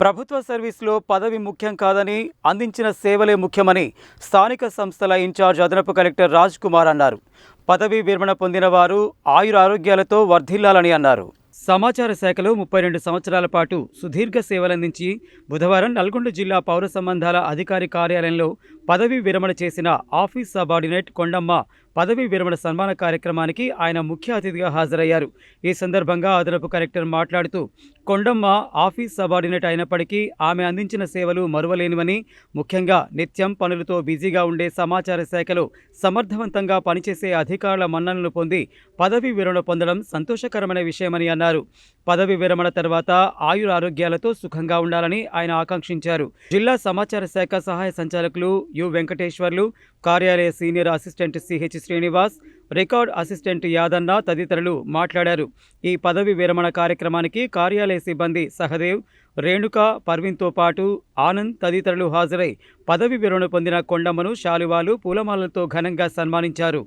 ప్రభుత్వ సర్వీసులో పదవి ముఖ్యం కాదని అందించిన సేవలే ముఖ్యమని స్థానిక సంస్థల ఇన్ఛార్జ్ అదనపు కలెక్టర్ రాజ్ కుమార్ అన్నారు. పదవీ విరమణ పొందిన వారు ఆయురారోగ్యాలతో వర్ధిల్లాలని అన్నారు. సమాచార శాఖలో ముప్పై రెండు సంవత్సరాల పాటు సుదీర్ఘ సేవలందించి బుధవారం నల్గొండ జిల్లా పౌర సంబంధాల అధికారి కార్యాలయంలో పదవీ విరమణ చేసిన ఆఫీస్ సబార్డినేట్ కొండమ్మ పదవీ విరమణ సన్మాన కార్యక్రమానికి ఆయన ముఖ్య అతిథిగా హాజరయ్యారు. ఈ సందర్భంగా అదనపు కలెక్టర్ మాట్లాడుతూ కొండమ్మ ఆఫీస్ సబార్డినేట్ అయినప్పటికీ ఆమె అందించిన సేవలు మరువలేనివని ముఖ్యంగా నిత్యం పనులతో బిజీగా ఉండే సమాచార శాఖలో సమర్థవంతంగా పనిచేసే అధికారుల మన్ననలు పొంది పదవీ విరమణ పొందడం సంతోషకరమైన విషయమని అన్నారు. పదవి విరమణ తర్వాత ఆయురారోగ్యాలతో సుఖంగా ఉండాలని ఆయన ఆకాంక్షించారు. జిల్లా సమాచార శాఖ సహాయ సంచాలకులు యు. వెంకటేశ్వర్లు కార్యాలయ senior assistant CH Srinivas record assistant Yadanna తదితరులు మాట్లాడారు. ఈ పదవి విరమణ కార్యక్రమానికి కార్యాలయ సిబ్బంది సహదేవ్ రేణుక పర్వీన్తో పాటు ఆనంద్ తదితరులు హాజరై పదవి విరమణ పొందిన కొండమ్మను శాలువాలు పూలమాలలతో ఘనంగా సన్మానించారు.